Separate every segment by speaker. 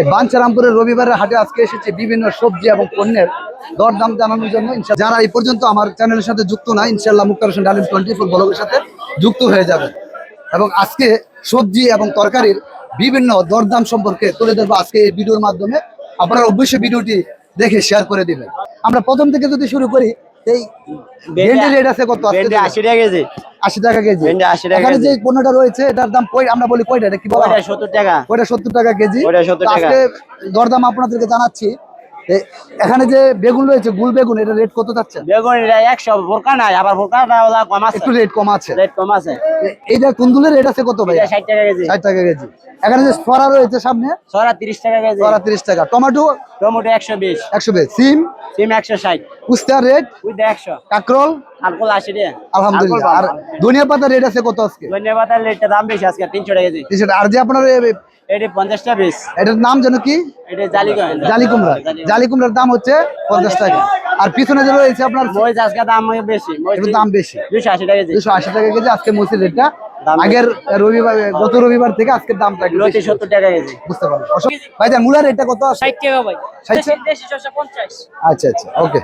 Speaker 1: এই বাঞ্ছারামপুরের রবিবারের হাটে আজকে এসেছে বিভিন্ন সবজি এবং পণ্যের দরদাম জানানোর জন্য। যারা এই পর্যন্ত আমার চ্যানেলের সাথে যুক্ত না ইনশাল্লাহ মুক্তার হোসেন ডালিম টোয়েন্টি ফোর ব্লগের সাথে যুক্ত হয়ে যাবে। এবং আজকে সবজি এবং তরকারির বিভিন্ন দরদাম সম্পর্কে তুলে ধরবো আজকে এই ভিডিওর মাধ্যমে। আপনারা অবশ্যই ভিডিওটি দেখে শেয়ার করে দিবেন। আমরা প্রথম থেকে যদি শুরু করি এই ভেন্ডি রেট আছে কত? আজকে
Speaker 2: ভেন্ডি আশি টাকা কেজি।
Speaker 1: আশি টাকা কেজি।
Speaker 2: ভেন্ডি 80 টাকা
Speaker 1: এখানে যে পণ্যটা রয়েছে এটার দাম কই আমরা বলি কয়টা? এটা কি বলা?
Speaker 2: সত্তর টাকা।
Speaker 1: ওইটা সত্তর টাকা কেজি।
Speaker 2: ওইটা 70
Speaker 1: তো
Speaker 2: টাকা।
Speaker 1: আজকে দরদাম আপনাদেরকে জানাচ্ছি। এখানে যে বেগুন রয়েছে গুল বেগুন এটা রেট কত যাচ্ছে?
Speaker 2: বেগুন এটা একশো বোরকা নাই আবার বোরকাটা ওলা কম আছে।
Speaker 1: একটু রেট কম আছে।
Speaker 2: রেট কম আছে।
Speaker 1: এইটা কুন্দুলের রেট আছে কত ভাই?
Speaker 2: এটা ষাট টাকা কেজি।
Speaker 1: ষাট টাকা কেজি। এখানে যে সরা রয়েছে সামনে
Speaker 2: সরা তিরিশ টাকা কেজি।
Speaker 1: সরা তিরিশ টাকা। টমেটো
Speaker 2: টমেটো একশো বিশ।
Speaker 1: একশো বেশ। সিম
Speaker 2: সিম একশো ষাট।
Speaker 1: উস্তার রেট
Speaker 2: উইদা একশো।
Speaker 1: কাকরল?
Speaker 2: আলকোল আশি টাকা
Speaker 1: আলহামদুলিল্লাহ। আর ধনিয়া পাতা রেট আছে কত আজকে?
Speaker 2: ধন্যবাদ রেটটা দাম বেশি আজকে তিনশো টাকা কেজি।
Speaker 1: সেটা আর যে আপনার
Speaker 2: এটি পঞ্চাশটা পিস
Speaker 1: এটার নাম যেন কি?
Speaker 2: এটা জালি
Speaker 1: জালি কুমড়া। জালি কুমড়ার দাম হচ্ছে পঞ্চাশ টাকা। আর পিছনে যে রয়েছে আপনার
Speaker 2: মরিচ আজকে দাম বেশি।
Speaker 1: এটার দাম বেশি।
Speaker 2: দুশো আশি টাকা কেজি।
Speaker 1: দুশো আশি টাকা কেজি আজকে মসজিদ রেটটা। আগের রবিবার গত রবিবার থেকে আজকের দামটা
Speaker 2: টাকা কেজি।
Speaker 1: বুঝতে পারলাম। ভাইজান মূলার রেটটা কত
Speaker 3: টাকা ভাই।
Speaker 1: টাকা?
Speaker 3: দেশি শসা
Speaker 1: আচ্ছা আচ্ছা ওকে।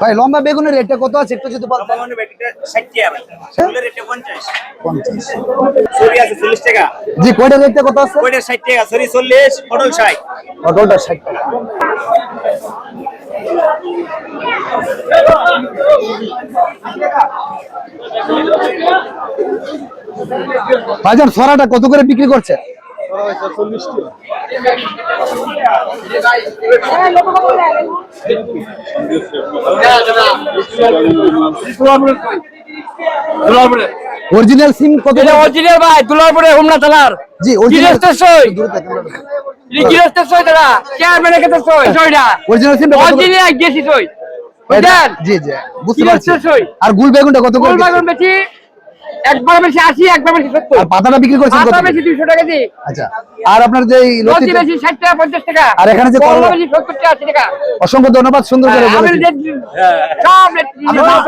Speaker 1: ভাই লম্বা বেগুনের রেটটা কত আছে? একটু যদি পঞ্চাশ। জি কয়টা রেটটা কত আছে? পটলটা ষাট টাকা। ভাইজান সরাটা কত করে বিক্রি করছে? অরিজিনাল সিম কত
Speaker 3: অরিজিনাল ভাই দুলারপুরে হোমনা তালার
Speaker 1: জি অরিজিনাল
Speaker 3: সই। দাদা চেয়ারম্যানের কাছে সই সইটা।
Speaker 1: অরিজিনাল সিম
Speaker 3: অরিজিনাল দেশি সই।
Speaker 1: জি জি বুঝতে পারছি। আর গুল বেগুনটা কত করে
Speaker 3: গোল
Speaker 1: দিচ্ছেন?
Speaker 3: বেশি একবার বেশি আশি একবার বেশি সত্তর।
Speaker 1: আর পাতাটা বিক্রি করছেন কত
Speaker 3: পাতা বেশি দুইশো টাকা কেজি।
Speaker 1: আচ্ছা আর আপনার যে লতি
Speaker 3: লতি বেশি ষাট টাকা পঞ্চাশ টাকা।
Speaker 1: আর এখানে যে
Speaker 3: করলা
Speaker 1: করলা-
Speaker 3: বেশি সত্তর টাকা আশি টাকা।
Speaker 1: অসংখ্য ধন্যবাদ সুন্দর করে বলেছেন।
Speaker 3: রেট সব রেট
Speaker 1: আপনার নাম-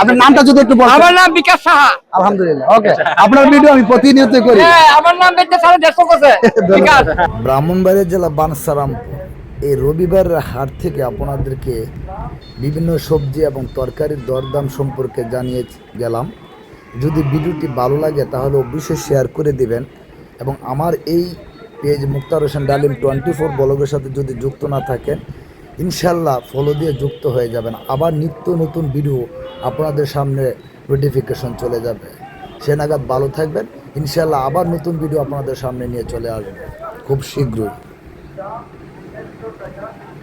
Speaker 1: আপনার নামটা যদি একটু বলেন
Speaker 3: আমার নাম বিকাশ সাহা।
Speaker 1: আলহামদুলিল্লাহ ওকে। আপনার ভিডিও আমি প্রতিনিয়ত করি।
Speaker 3: হ্যাঁ আমার নাম দেড়শো করছে। বিকাশ।
Speaker 4: ব্রাহ্মণবাড়িয়া জেলা বানসারামপুর। এই রবিবারের হাট থেকে আপনাদেরকে বিভিন্ন সবজি এবং তরকারির দরদাম সম্পর্কে জানিয়ে গেলাম। যদি ভিডিওটি ভালো লাগে তাহলে অবশ্যই শেয়ার করে দিবেন এবং আমার এই পেজ মুক্তার হোসেন ডালিম টোয়েন্টি ফোর ব্লগের সাথে যদি যুক্ত না থাকেন ইনশাল্লাহ ফলো দিয়ে যুক্ত হয়ে যাবেন। আবার নিত্য নতুন ভিডিও আপনাদের সামনে নোটিফিকেশন চলে যাবে। সে নাগাদ ভালো থাকবেন। ইনশাল্লাহ আবার নতুন ভিডিও আপনাদের সামনে নিয়ে চলে আসবে। খুব শীঘ্রই। Gracias.